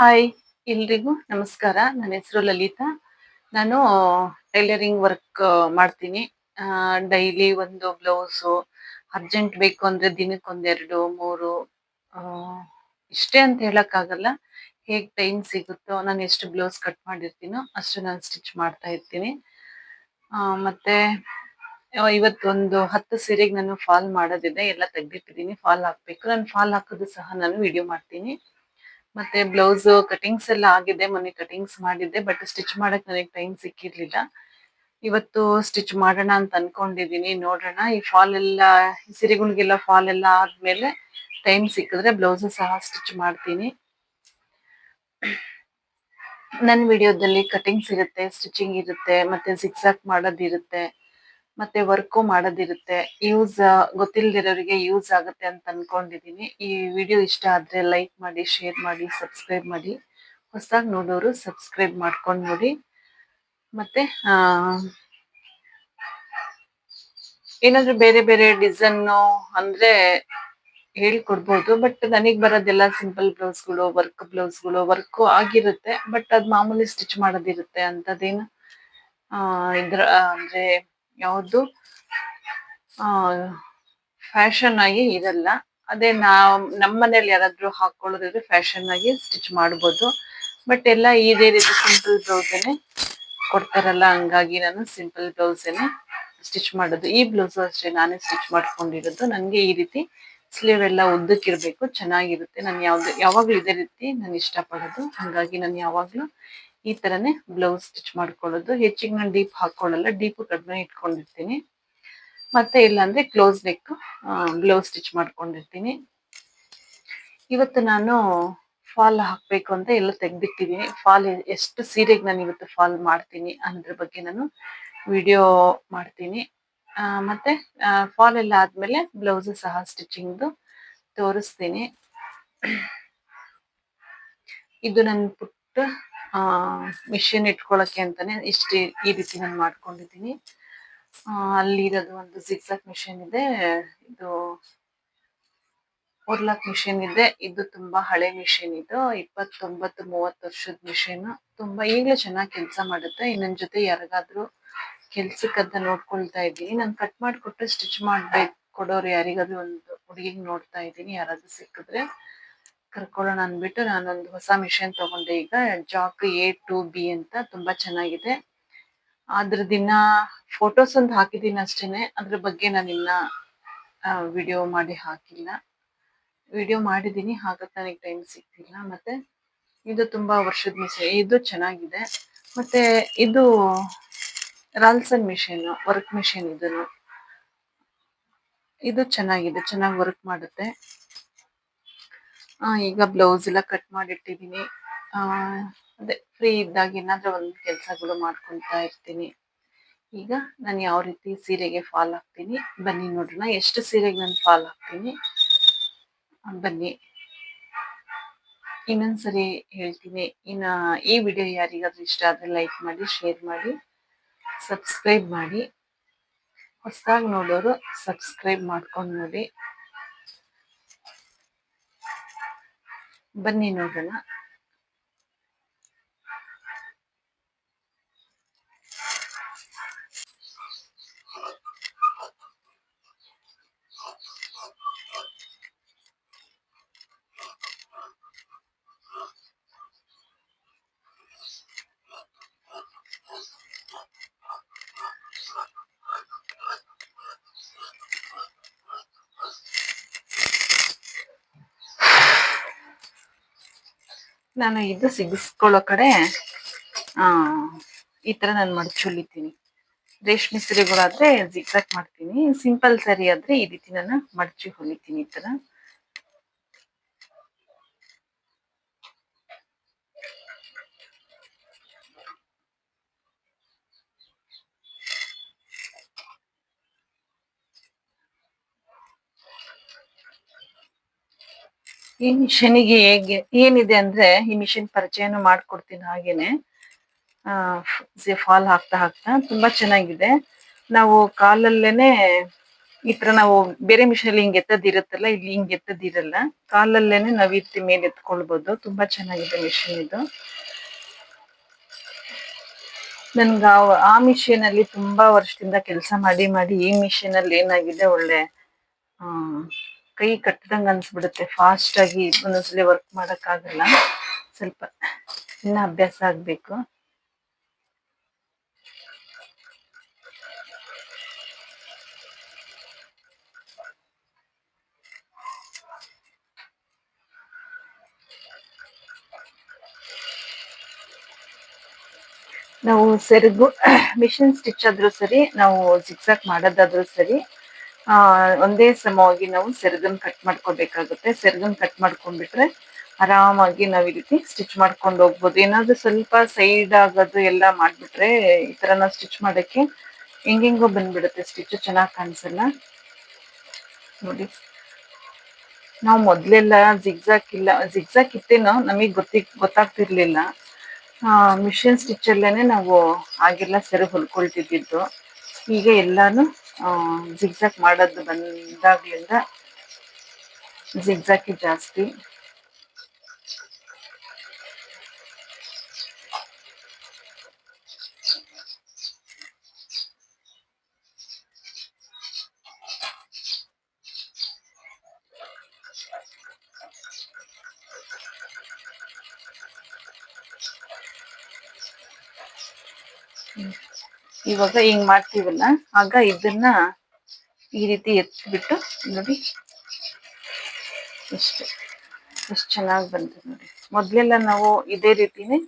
Hi ಎಲ್ರಿಗೂ ನಮಸ್ಕಾರ. ನನ್ನ ಹೆಸರು ಲಲಿತಾ. ನಾನು ಟೈಲರಿಂಗ್ ವರ್ಕ್ ಮಾಡ್ತೀನಿ. ಡೈಲಿ ಒಂದು ಬ್ಲೌಸು ಅರ್ಜೆಂಟ್ ಬೇಕು ಅಂದ್ರೆ ದಿನಕ್ಕೊಂದೆರಡು ಮೂರು ಇಷ್ಟೇ ಅಂತ ಹೇಳಕ್ಕಾಗಲ್ಲ. ಹೇಗ್ ಟೈಮ್ ಸಿಗುತ್ತೋ, ನಾನು ಎಷ್ಟು ಬ್ಲೌಸ್ ಕಟ್ ಮಾಡಿರ್ತೀನೋ ಅಷ್ಟು ನಾನು ಸ್ಟಿಚ್ ಮಾಡ್ತಾ ಇರ್ತೀನಿ. ಮತ್ತು ಇವತ್ತೊಂದು ಹತ್ತು ಸೀರೆಗೆ ನಾನು ಫಾಲ್ ಮಾಡೋದಿದೆ. ಎಲ್ಲ ತೆಗ್ದಿಟ್ಟಿದ್ದೀನಿ. ಫಾಲ್ ಹಾಕಬೇಕು. ನಾನು ಫಾಲ್ ಹಾಕೋದು ಸಹ ನಾನು ವಿಡಿಯೋ ಮಾಡ್ತೀನಿ. ಮತ್ತೆ ಬ್ಲೌಸ್ ಕಟಿಂಗ್ಸ್ ಎಲ್ಲ ಆಗಿದೆ, ಮೊನ್ನೆ ಕಟಿಂಗ್ಸ್ ಮಾಡಿದ್ದೆ ಬಟ್ ಸ್ಟಿಚ್ ಮಾಡಕ್ ನನಗೆ ಟೈಮ್ ಸಿಕ್ಕಿರ್ಲಿಲ್ಲ. ಇವತ್ತು ಸ್ಟಿಚ್ ಮಾಡೋಣ ಅಂತ ಅನ್ಕೊಂಡಿದೀನಿ, ನೋಡೋಣ. ಈ ಫಾಲ್ ಎಲ್ಲ, ಈ ಸೀರೆಗಳಿಗೆಲ್ಲ ಫಾಲ್ ಎಲ್ಲ ಆದ್ಮೇಲೆ ಟೈಮ್ ಸಿಕ್ಕಿದ್ರೆ ಬ್ಲೌಸ್ ಸಹ ಸ್ಟಿಚ್ ಮಾಡ್ತೀನಿ. ನನ್ನ ವಿಡಿಯೋದಲ್ಲಿ ಕಟಿಂಗ್ಸ್ ಇರುತ್ತೆ ಸ್ಟಿಚಿಂಗ್ ಇರುತ್ತೆ, ಮತ್ತೆ ಸಿಕ್ಸಾಕ್ ಮಾಡೋದಿರುತ್ತೆ. ಮತ್ತೆ ವರ್ಕು ಮಾಡೋದಿರುತ್ತೆ, ಯೂಸ್, ಗೊತ್ತಿಲ್ದಿರೋರಿಗೆ ಯೂಸ್ ಆಗುತ್ತೆ ಅಂತ ಅನ್ಕೊಂಡಿದೀನಿ. ಈ ವಿಡಿಯೋ ಇಷ್ಟ ಆದ್ರೆ ಲೈಕ್ ಮಾಡಿ, ಶೇರ್ ಮಾಡಿ, ಸಬ್ಸ್ಕ್ರೈಬ್ ಮಾಡಿ. ಹೊಸದಾಗಿ ನೋಡೋರು ಸಬ್ಸ್ಕ್ರೈಬ್ ಮಾಡ್ಕೊಂಡು ನೋಡಿ. ಮತ್ತೆ ಏನಾದ್ರೂ ಬೇರೆ ಬೇರೆ ಡಿಸೈನ್ ಅಂದ್ರೆ ಹೇಳ್ಕೊಡ್ಬೋದು, ಬಟ್ ನನಗ್ ಬರೋದೆಲ್ಲ ಸಿಂಪಲ್ ಬ್ಲೌಸ್ಗಳು, ವರ್ಕ್ ಬ್ಲೌಸ್ಗಳು, ವರ್ಕ್ ಆಗಿರುತ್ತೆ, ಬಟ್ ಅದ್ ಮಾಮೂಲಿ ಸ್ಟಿಚ್ ಮಾಡೋದಿರುತ್ತೆ ಆ, ಇದ್ರ ಅಂದ್ರೆ ಯಾವ್ದು? ಫ್ಯಾಷನ್ ಆಗಿ ಇರಲ್ಲ ಅದೇ ನಾವು ನಮ್ಮ ಮನೇಲಿ ಯಾರಾದ್ರೂ ಹಾಕೊಳ್ಳೋದಿದ್ರೆ ಫ್ಯಾಷನ್ ಆಗಿ ಸ್ಟಿಚ್ ಮಾಡ್ಬೋದು. ಬಟ್ ಎಲ್ಲ ಇದೇ ರೀತಿ ಸಿಂಪಲ್ ಬ್ಲೌಸೇನೆ ಕೊಡ್ತಾರಲ್ಲ, ಹಂಗಾಗಿ ನಾನು ಸಿಂಪಲ್ ಬ್ಲೌಸೇನೆ ಸ್ಟಿಚ್ ಮಾಡೋದು. ಈ ಬ್ಲೌಸ್ ಅಷ್ಟೇ ನಾನೇ ಸ್ಟಿಚ್ ಮಾಡ್ಕೊಂಡಿರೋದು. ನನಗೆ ಈ ರೀತಿ ಸ್ಲೀವ್ ಎಲ್ಲ ಉದ್ದಕ್ಕಿರಬೇಕು, ಚೆನ್ನಾಗಿರುತ್ತೆ. ನಾನು ಯಾವ್ದು, ಯಾವಾಗಲೂ ಇದೇ ರೀತಿ ನಾನು ಇಷ್ಟಪಡೋದು. ಹಾಗಾಗಿ ನಾನು ಯಾವಾಗ್ಲೂ ಈ ತರನೇ ಬ್ಲೌಸ್ ಸ್ಟಿಚ್ ಮಾಡ್ಕೊಳ್ಳೋದು. ಹೆಚ್ಚಿಗೆ ನಾನು ಡೀಪ್ ಹಾಕೊಳ್ಳಲ್ಲ ಡೀಪ್ ಕಡಿಮೆ ಇಟ್ಕೊಂಡಿರ್ತೀನಿ. ಮತ್ತೆ ಇಲ್ಲಾಂದ್ರೆ ಕ್ಲೋಸ್ ನೆಕ್ ಬ್ಲೌಸ್ ಸ್ಟಿಚ್ ಮಾಡ್ಕೊಂಡಿರ್ತೀನಿ. ಇವತ್ತು ನಾನು ಫಾಲ್ ಹಾಕಬೇಕು ಅಂತ ಎಲ್ಲ ತೆಗ್ದಿಟ್ಟಿದ್ದೀನಿ ಫಾಲ್ ಎಷ್ಟು ಸೀರೆಗೆ ನಾನು ಇವತ್ತು ಫಾಲ್ ಮಾಡ್ತೀನಿ ಅನ್ನೋದ್ರ ಬಗ್ಗೆ ನಾನು ವಿಡಿಯೋ ಮಾಡ್ತೀನಿ. ಮತ್ತೆ ಫಾಲ್ ಎಲ್ಲ ಆದ್ಮೇಲೆ ಬ್ಲೌಸ್ ಸಹ ಸ್ಟಿಚಿಂಗ್ದು ತೋರಿಸ್ತೀನಿ. ಇದು ನನ್ನ ಪುಟ್ಟ ಮಿಷಿನ್ ಇಟ್ಕೊಳಕ್ಕೆ ಅಂತಾನೆ ಇಷ್ಟ ಈ ರೀತಿ ನಾನು ಮಾಡ್ಕೊಂಡಿದ್ದೀನಿ. ಅಲ್ಲಿ ಅಲ್ಲಿರೋದು ಒಂದು ಸಿಕ್ಸಾಕ್ ಮಿಷಿನ್ ಇದೆ. ಇದು ಓರ್ಲಾಕ್ ಮಿಷಿನ್ ಇದೆ. ಇದು ತುಂಬಾ ಹಳೆ ಮಿಷಿನ್ ಇದು. ಇಪ್ಪತ್ತೊಂಬತ್ತು, ಮೂವತ್ತು ವರ್ಷದ ಮಿಷಿನ್ ತುಂಬಾ ಈಗಲೂ ಚೆನ್ನಾಗಿ ಕೆಲಸ ಮಾಡುತ್ತೆ. ಇನ್ನೊಂದ್ ಜೊತೆ ಯಾರಿಗಾದ್ರೂ ಕೆಲ್ಸಕ್ಕಂತ ನೋಡ್ಕೊಳ್ತಾ ಇದ್ದೀನಿ. ನಾನು ಕಟ್ ಮಾಡಿಕೊಟ್ಟು ಸ್ಟಿಚ್ ಮಾಡ್ಬೇಕು ಕೊಡೋರು ಯಾರಿಗಾದ್ರೂ ಒಂದು ಹುಡುಗಿಗೆ ನೋಡ್ತಾ ಇದ್ದೀನಿ. ಯಾರಾದ್ರೂ ಸಿಕ್ಕಿದ್ರೆ. ಕರ್ಕೊಳ್ಳೋಣ ಅಂದ್ಬಿಟ್ಟು ನಾನೊಂದು ಹೊಸ ಮಿಷಿನ್ ತಗೊಂಡೆ. ಈಗ ಜಾಕ್ ಎ ಟು ಬಿ ಅಂತ ತುಂಬಾ ಚೆನ್ನಾಗಿದೆ. ಅದ್ರ ದಿನ ಫೋಟೋಸ್ ಒಂದು ಹಾಕಿದ್ದೀನಿ ಅಷ್ಟೇನೆ. ಅದ್ರ ಬಗ್ಗೆ ನಾನು ಇನ್ನ ವಿಡಿಯೋ ಮಾಡಿ ಹಾಕಿಲ್ಲ. ವಿಡಿಯೋ ಮಾಡಿದ್ದೀನಿ ಹಾಗಾಗಿ ನನಗೆ ಟೈಮ್ ಸಿಗ್ತಿಲ್ಲ. ಮತ್ತೆ ಇದು ತುಂಬಾ ವರ್ಷದ ಮಿಷನ್ ಇದು ಚೆನ್ನಾಗಿದೆ. ಮತ್ತೆ ಇದು ರಾಲ್ಸನ್ ಮಿಷಿನ್ ವರ್ಕ್ ಮಿಷನ್ ಇದನ್ನು. ಇದು ಚೆನ್ನಾಗಿದೆ, ಚೆನ್ನಾಗಿ ವರ್ಕ್ ಮಾಡುತ್ತೆ. ಈಗ ಬ್ಲೌಸ್ ಎಲ್ಲ ಕಟ್ ಮಾಡಿಟ್ಟಿದ್ದೀನಿ ಅದೇ ಫ್ರೀ ಇದ್ದಾಗ ಏನಾದ್ರೂ ಒಂದು ಕೆಲಸಗಳು ಮಾಡ್ಕೊಳ್ತಾ ಇರ್ತೀನಿ. ಈಗ ನಾನು ಯಾವ ರೀತಿ ಸೀರೆಗೆ ಫಾಲ್ ಆಗ್ತೀನಿ ಬನ್ನಿ ನೋಡೋಣ. ಎಷ್ಟು ಸೀರೆಗೆ ನಾನು ಫಾಲ್ ಆಗ್ತೀನಿ ಬನ್ನಿ. ಇನ್ನೊಂದ್ಸರಿ ಹೇಳ್ತೀನಿ. ಇನ್ನ ಈ ವಿಡಿಯೋ ಯಾರಿಗಾದ್ರೂ ಇಷ್ಟ ಆದರೆ ಲೈಕ್ ಮಾಡಿ ಶೇರ್ ಮಾಡಿ ಸಬ್ಸ್ಕ್ರೈಬ್ ಮಾಡಿ. ಹೊಸದಾಗಿ ನೋಡೋರು ಸಬ್ಸ್ಕ್ರೈಬ್ ಮಾಡ್ಕೊಂಡು ನೋಡಿ. ಬನ್ನಿ ನೋಡೋಣ. ನಾನು ಇದು ಸಿಗಿಸ್ಕೊಳ್ಳೋ ಕಡೆ, ಆ, ಈ ತರ ನಾನು ಮಡ್ಚುಲಿತೀನಿ ರೇಷ್ಮೆ ಸೀರೆಗಳಾದ್ರೆ ಜಿಗ್ಸಾಕ್ ಮಾಡ್ತೀನಿ ಸಿಂಪಲ್ ಸ್ಯಾರಿ ಆದ್ರೆ ಈ ರೀತಿ ನಾನು ಮಡಚಿ ಹೊಲಿತೀನಿ ಈ ತರ. ಈ ಮಿಷನಿಗೆ ಹೇಗೆ ಏನಿದೆ ಅಂದ್ರೆ ಈ ಮಿಷಿನ್ ಪರಿಚಯನೂ ಮಾಡ್ಕೊಡ್ತೀನಿ ಹಾಗೇನೆ. ಫಾಲ್ ಹಾಕ್ತಾ ಹಾಕ್ತಾ ತುಂಬಾ ಚೆನ್ನಾಗಿದೆ. ನಾವು ಕಾಲಲ್ಲೇನೆ ಈ ತರ ನಾವು ಬೇರೆ ಮಿಷನ್ ಹಿಂಗ್ ಎತ್ತದಿರುತ್ತಲ್ಲ ಇಲ್ಲಿ ಹಿಂಗ್ ಎತ್ತದಿರಲ್ಲ ಕಾಲಲ್ಲೇನೆ ನಾವ್ ಇತ್ತಿ ಮೇಲೆ ಎತ್ಕೊಳ್ಬಹುದು ತುಂಬಾ ಚೆನ್ನಾಗಿದೆ ಮಿಷಿನ್ ಇದು. ನನ್ಗ ಆ- ಆ ಮಿಷಿನ್ ಅಲ್ಲಿ ತುಂಬಾ ವರ್ಷದಿಂದ ಕೆಲಸ ಮಾಡಿ ಮಾಡಿ ಈ ಮಿಷಿನ್ ಅಲ್ಲಿ ಏನಾಗಿದೆ ಒಳ್ಳೆ ಆ, ಕೈ ಕಟ್ಟದಂಗ ಅನ್ಸ್ಬಿಡುತ್ತೆ. ಫಾಸ್ಟ್ ಆಗಿ ಒಂದೊಂದ್ಸಲಿ ವರ್ಕ್ ಮಾಡಕ್ ಆಗಲ್ಲ ಸ್ವಲ್ಪ ಇನ್ನ ಅಭ್ಯಾಸ ಆಗ್ಬೇಕು. ನಾವು ಸೆರಗು, ಮಿಷಿನ್ ಸ್ಟಿಚ್ ಆದ್ರೂ ಸರಿ, ನಾವು ಜಿಗ್ಸಾಕ್ ಮಾಡೋದಾದ್ರೂ ಸರಿ. ಒಂದೇ ಸಮವಾಗಿ ನಾವು ಸೆರಗನ್ ಕಟ್ ಮಾಡ್ಕೋಬೇಕಾಗುತ್ತೆ. ಸೆರಗನ್ ಕಟ್ ಮಾಡ್ಕೊಂಡ್ಬಿಟ್ರೆ ಆರಾಮಾಗಿ ನಾವು ಈ ರೀತಿ ಸ್ಟಿಚ್ ಮಾಡ್ಕೊಂಡು ಹೋಗ್ಬೋದು. ಏನಾದ್ರು ಸ್ವಲ್ಪ ಸೈಡ್ ಆಗೋದು ಎಲ್ಲ ಮಾಡಿಬಿಟ್ರೆ ಈ ತರ ನಾವು ಸ್ಟಿಚ್ ಮಾಡಕ್ಕೆ ಹೆಂಗೆಂಗೋ ಬಂದ್ಬಿಡುತ್ತೆ. ಸ್ಟಿಚ್ ಚೆನ್ನಾಗಿ ಕಾಣಿಸಲ್ಲ. ನೋಡಿ. ನಾವು ಮೊದ್ಲೆಲ್ಲ ಜಿಗ್ಜಾಕ್ ಇಲ್ಲ ಜಿಗ್ಜಾಕ್ ಇತ್ತೇನೋ ನಮಗೆ ಗೊತ್ತಿ, ಗೊತ್ತಾಗ್ತಿರ್ಲಿಲ್ಲ. ಮಿಷಿನ್ ಸ್ಟಿಚ್ ನಾವು ಆಗೆಲ್ಲ ಸೆರೆ ಹೊಲ್ಕೊಳ್ತಿದ್ದಿದ್ದು. ಈಗ ಎಲ್ಲಾನು ಜಿಗ್ಜಾಕ್ ಮಾಡೋದು ಬಂದಾಗ್ಲಿಂದ ಜಿಗ್ಜಾಕಿ ಜಾಸ್ತಿ. ಇವಾಗ ಹಿಂಗ್ ಮಾಡ್ತೀವಲ್ಲ, ಆಗ ಇದನ್ನ ಈ ರೀತಿ ಎತ್ಬಿಟ್ಟು ನೋಡಿ. ಇಷ್ಟು ಎಷ್ಟು ಚೆನ್ನಾಗಿ ಬಂತು ನೋಡಿ. ಮೊದ್ಲೆಲ್ಲ ನಾವು ಇದೇ ರೀತಿನೇ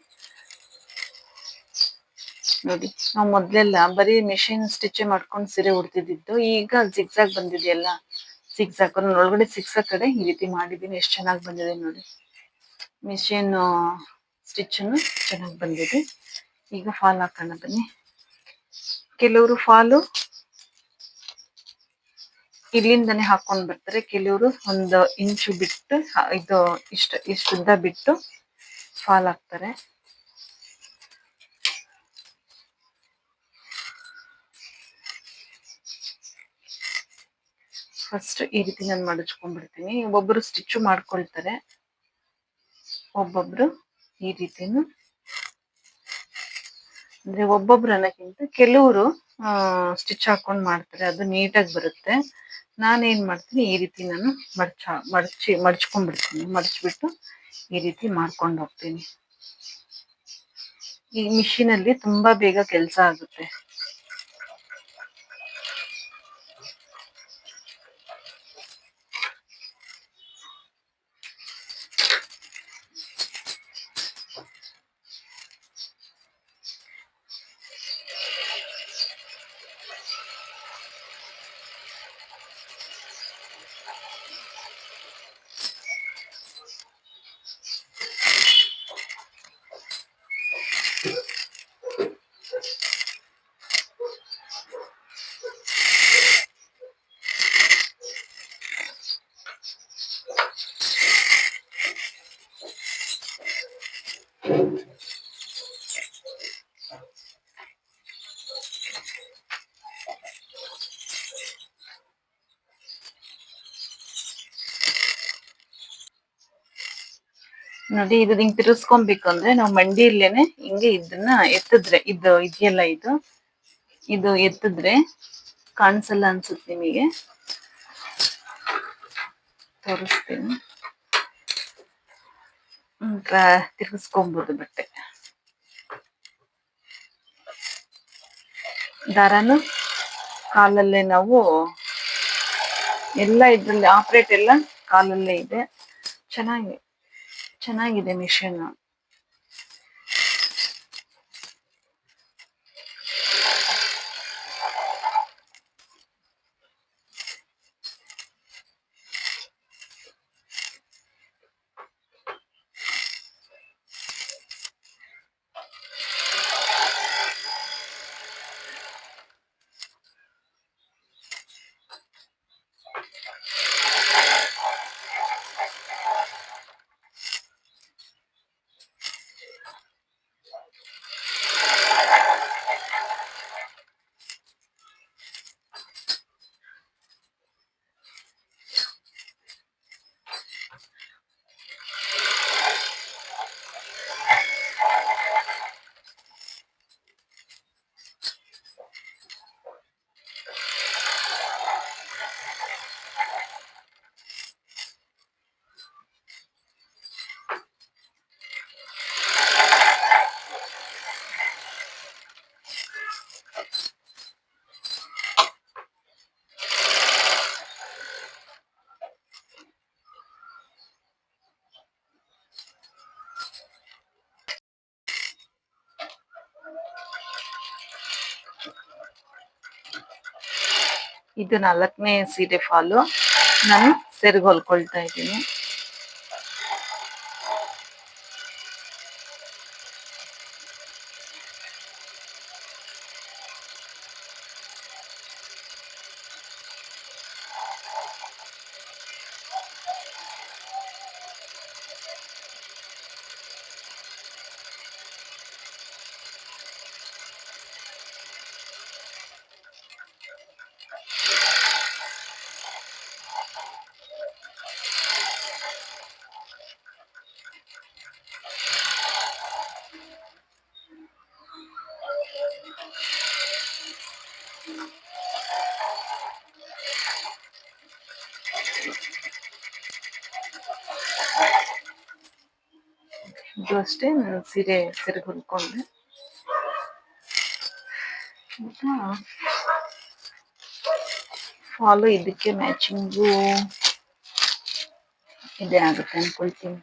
ನೋಡಿ, ನಾವು ಮೊದ್ಲೆಲ್ಲ ಬರೀ ಮಿಷಿನ್ ಸ್ಟಿಚ್ ಮಾಡ್ಕೊಂಡು ಸೀರೆ ಉಡ್ತಿದ್ದು ಈಗ ಜಿಗ್ಸಾಗ್ ಬಂದಿದೆಯಲ್ಲ. ಸಿಕ್ಸಾಕ್ ಒಳಗಡೆ ಸಿಕ್ಸಾಕ್ ಕಡೆ ಈ ರೀತಿ ಮಾಡಿದ್ದೀನಿ ಎಷ್ಟು ಚೆನ್ನಾಗಿ ಬಂದಿದೆ ನೋಡಿ. ಮಿಷಿನ್ ಸ್ಟಿಚ್ ಚೆನ್ನಾಗಿ ಬಂದಿದೆ. ಈಗ ಫಾಲ್ ಹಾಕೋಣ ಬನ್ನಿ. ಕೆಲವರು ಫಾಲು ಇಲ್ಲಿಂದನೇ ಹಾಕೊಂಡ್ ಬರ್ತಾರೆ. ಕೆಲವರು ಒಂದು ಇಂಚು ಬಿಟ್ಟು ಇದು ಇಷ್ಟ ಇಷ್ಟು ಉದ್ದ ಬಿಟ್ಟು ಫಾಲ್ ಹಾಕ್ತಾರೆ. ಫಸ್ಟ್ ಈ ರೀತಿ ನಾನು ಮಡಚ್ಕೊಂಡ್ಬಿಡ್ತೀನಿ. ಒಬ್ಬೊಬ್ರು ಸ್ಟಿಚ್ ಮಾಡ್ಕೊಳ್ತಾರೆ. ಒಬ್ಬೊಬ್ರು ಈ ರೀತಿನು ಅಂದ್ರೆ ಒಬ್ಬೊಬ್ರು ಅನ್ನೋಕ್ಕಿಂತ ಕೆಲವರು ಸ್ಟಿಚ್ ಹಾಕೊಂಡ್ ಮಾಡ್ತಾರೆ. ಅದು ನೀಟಾಗಿ ಬರುತ್ತೆ. ನಾನೇನ್ ಮಾಡ್ತೀನಿ, ಈ ರೀತಿ ನಾನು ಮಡ್ಚ ಮಡಚಿ ಮಡ್ಚ್ಕೊಂಡ್ಬಿಡ್ತೀನಿ ಮಡಚ್ಬಿಟ್ಟು ಈ ರೀತಿ ಮಾಡ್ಕೊಂಡು ಹೋಗ್ತೀನಿ. ಈ ಮಿಷಿನಲ್ಲಿ ತುಂಬಾ ಬೇಗ ಕೆಲಸ ಆಗುತ್ತೆ. ನೋಡಿ, ಇದು ಹಿಂಗ್ ತಿರ್ಸ್ಕೊಬೇಕು ಅಂದ್ರೆ ನಾವು ಮಂಡಿಯಲ್ಲೇನೆ ಹಿಂಗೆ ಇದನ್ನ ಎತ್ತಿದ್ರೆ, ಇದು ಇದೆಯಲ್ಲ ಇದು? ಇದು ಎತ್ತಿದ್ರೆ ಕಾಣಿಸಲ್ಲ ಅನ್ಸುತ್ತೆ ನಿಮಗೆ. ತೋರಿಸ್ತೀನಿ. ತಿರ್ಗಿಸ್ಕೊಂಬೋದು ಬಟ್ಟೆ. ದಾರಾನು ಕಾಲಲ್ಲೇ ನಾವು ಎಲ್ಲ ಇದ್ರಲ್ಲಿ, ಆಪರೇಟ್ ಎಲ್ಲ ಕಾಲಲ್ಲೇ ಇದೆ. ಚೆನ್ನಾಗಿ ಚೆನ್ನಾಗಿದೆ ಮಿಷನ್ ಇದು ನಾಲ್ಕನೇ ಸೀರೆ ಫಾಲು ನಾನು ಸೆರಗು ಹೊಲ್ಕೊಳ್ತಾ ಇದ್ದೀನಿ. ಅಷ್ಟೇ ನಾನು ಸೀರೆ ಸೆರಗು ಹೊಲ್ಕೊಂಡೆ. ಫಾಲು ಇದಕ್ಕೆ ಮ್ಯಾಚಿಂಗು ಇದೇ ಆಗುತ್ತೆ ಅನ್ಕೊಳ್ತೀನಿ.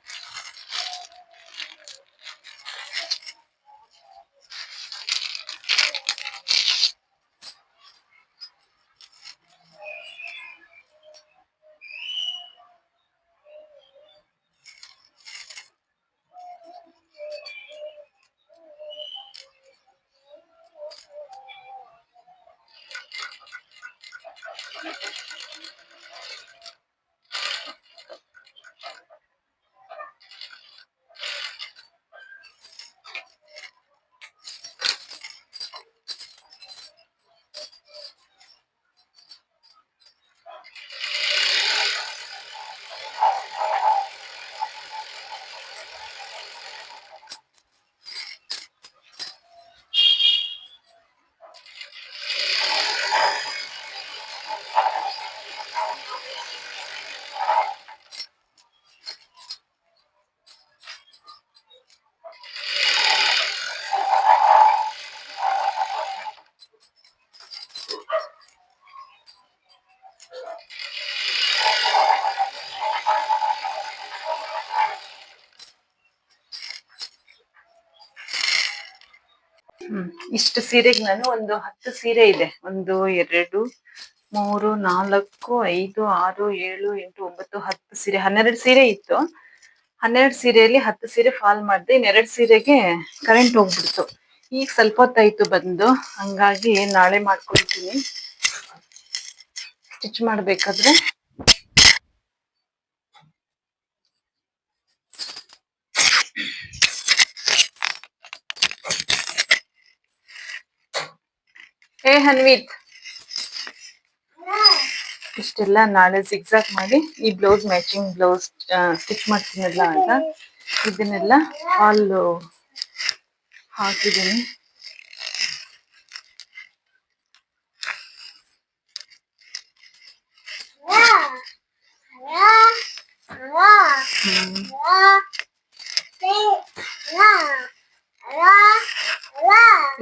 ಇಷ್ಟು ಸೀರೆಗೆ ನಾನು ಒಂದು ಹತ್ತು ಸೀರೆ ಇದೆ. ಒಂದು, ಎರಡು, ಮೂರು, ನಾಲ್ಕು, ಐದು, ಆರು, ಏಳು, ಎಂಟು, ಒಂಬತ್ತು, ಹತ್ತು ಸೀರೆ, ಹನ್ನೆರಡು ಸೀರೆ ಇತ್ತು. ಹನ್ನೆರಡು ಸೀರೆಯಲ್ಲಿ ಹತ್ತು ಸೀರೆ ಫಾಲ್ ಮಾಡಿದೆ, ಇನ್ನೆರಡು ಸೀರೆಗೆ ಕರೆಂಟ್ ಹೋಗ್ಬಿಡ್ತು. ಈಗ ಸ್ವಲ್ಪ ಹೊತ್ತಾಯ್ತು ಬಂದು, ಹಂಗಾಗಿ ನಾಳೆ ಮಾಡ್ಕೊಳ್ತೀನಿ. ಸ್ಟಿಚ್ ಮಾಡ್ಬೇಕಾದ್ರೆ. ಏ ಹನ್ವಿತ್ ಇಷ್ಟೆಲ್ಲ ನಾಳೆ ಸಿಕ್ಸಾಕ್ ಮಾಡಿ ಈ ಬ್ಲೌಸ್ ಮ್ಯಾಚಿಂಗ್ ಬ್ಲೌಸ್ ಸ್ಟಿಚ್ ಮಾಡ್ತೀನಲ್ಲ ಅಂತ. ಇದನ್ನೆಲ್ಲ ಆಲ್ ಹಾಕಿದ್ದೀನಿ.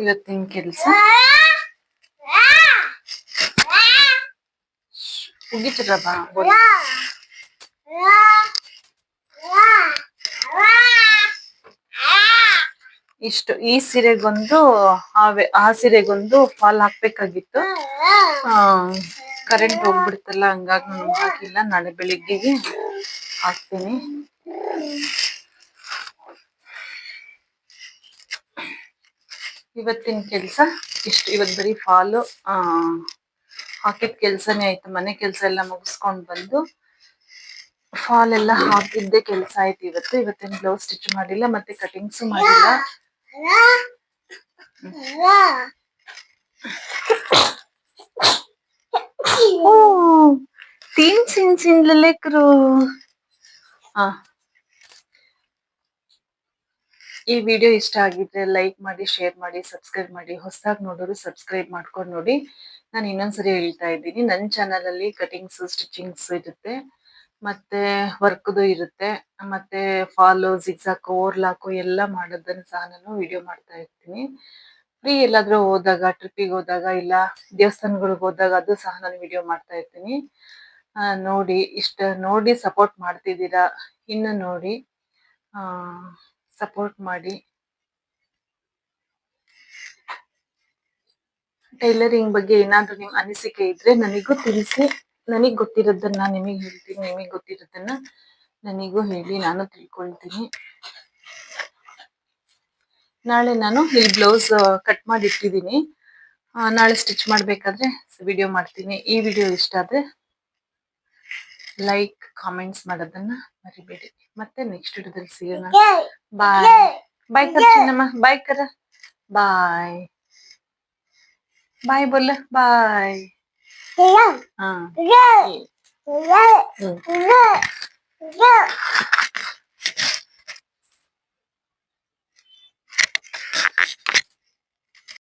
ಇವತ್ತಿನ ಕೆಲಸ. ಮುಗಿತದಪ್ಪ ಇಷ್ಟು, ಈ ಸೀರೆಗೊಂದು, ಆ ಸೀರೆಗೊಂದು ಫಾಲ್ ಹಾಕ್ಬೇಕಾಗಿತ್ತು. ಕರೆಂಟ್ ಹೋಗ್ಬಿಡ್ತಲ್ಲ, ಹಂಗಾಗಿ ನಾನು ಹಾಕಿಲ್ಲ. ನಾಳೆ ಬೆಳಿಗ್ಗೆಗೆ ಹಾಕ್ತೀನಿ. ಇವತ್ತಿನ ಕೆಲಸ, ಇಷ್ಟು ಇವತ್ತು ಬರೀ ಫಾಲು ಹಾಕಿದ ಕೆಲಸನೇ ಆಯ್ತು. ಮನೆ ಕೆಲಸ ಎಲ್ಲ ಮುಗಿಸ್ಕೊಂಡು ಬಂದು ಫಾಲ್ ಎಲ್ಲ ಹಾಕಿದ್ದೇ ಕೆಲಸ ಆಯ್ತು ಇವತ್ತು. ಇವತ್ತಿನ ಬ್ಲೌಸ್ ಸ್ಟಿಚ್ ಮಾಡಿಲ್ಲ, ಮತ್ತೆ ಕಟಿಂಗ್ಸು ಮಾಡಿಲ್ಲ. ತೀನ್ ಸಿನ್ ಸಿನ್ ಲೆಕ್ಕರು ಹಾ ಈ ವಿಡಿಯೋ ಇಷ್ಟ ಆಗಿದ್ರೆ ಲೈಕ್ ಮಾಡಿ ಶೇರ್ ಮಾಡಿ ಸಬ್ಸ್ಕ್ರೈಬ್ ಮಾಡಿ, ಹೊಸದಾಗಿ ನೋಡೋರು ಸಬ್ಸ್ಕ್ರೈಬ್ ಮಾಡ್ಕೊಂಡು ನೋಡಿ. ನಾನು ಇನ್ನೊಂದ್ಸರಿ ಹೇಳ್ತಾ ಇದ್ದೀನಿ. ನನ್ನ ಚಾನಲ್ ಅಲ್ಲಿ ಕಟಿಂಗ್ಸ್ ಸ್ಟಿಚಿಂಗ್ಸ್ ಇರುತ್ತೆ. ಮತ್ತೆ ವರ್ಕ್ದು ಇರುತ್ತೆ. ಮತ್ತೆ ಫಾಲು ಜಿಗ್ಸಾಕ್ ಓರ್ಲಾಕು ಎಲ್ಲ ಮಾಡೋದನ್ನ ಸಹ ನಾನು ವಿಡಿಯೋ ಮಾಡ್ತಾ ಇರ್ತೀನಿ. ಫ್ರೀ ಎಲ್ಲಾದ್ರೂ ಹೋದಾಗ ಟ್ರಿಪ್ಪಿಗೆ ಹೋದಾಗ ಇಲ್ಲ ದೇವಸ್ಥಾನಗಳಿಗೆ ಹೋದಾಗ ಅದು ಸಹ ನಾನು ವಿಡಿಯೋ ಮಾಡ್ತಾ ಇರ್ತೀನಿ. ನೋಡಿ, ಇಷ್ಟ ನೋಡಿ ಸಪೋರ್ಟ್ ಮಾಡ್ತಿದ್ದೀರಾ, ಇನ್ನು ನೋಡಿ. ಸಪೋರ್ಟ್ ಮಾಡಿ ಟೈಲರಿಂಗ್ ಬಗ್ಗೆ ಏನಾದ್ರೂ ನಿಮ್ ಅನಿಸಿಕೆ ಇದ್ರೆ ನನಗೂ ತಿಳಿಸಿ. ನನಗ್ ಗೊತ್ತಿರೋದನ್ನ ನಿಮಗೆ ಹೇಳ್ತೀನಿ, ನಿಮಗೆ ಗೊತ್ತಿರೋದನ್ನ ನನಗೂ ಹೇಳಿ, ನಾನು ತಿಳ್ಕೊಳ್ತೀನಿ. ನಾಳೆ ನಾನು ಇಲ್ಲಿ ಬ್ಲೌಸ್ ಕಟ್ ಮಾಡಿ ಇಟ್ಟಿದ್ದೀನಿ ನಾಳೆ ಸ್ಟಿಚ್ ಮಾಡ್ಬೇಕಾದ್ರೆ ವಿಡಿಯೋ ಮಾಡ್ತೀನಿ. ಈ ವಿಡಿಯೋ ಇಷ್ಟ ಆದ್ರೆ ಲೈಕ್ ಕಾಮೆಂಟ್ಸ್ ಮಾಡೋದನ್ನ ಮರಿಬೇಡಿ. ಮತ್ತೆ ನೆಕ್ಸ್ಟ್ ವಿಡಿಯೋದಲ್ಲಿ ಸಿಗೋಣ. బాయ్ బాయ్ కర చిన్నమ్మా బాయ్ కర బాయ్ బాయ్ బొల్ల బాయ్ Yeah.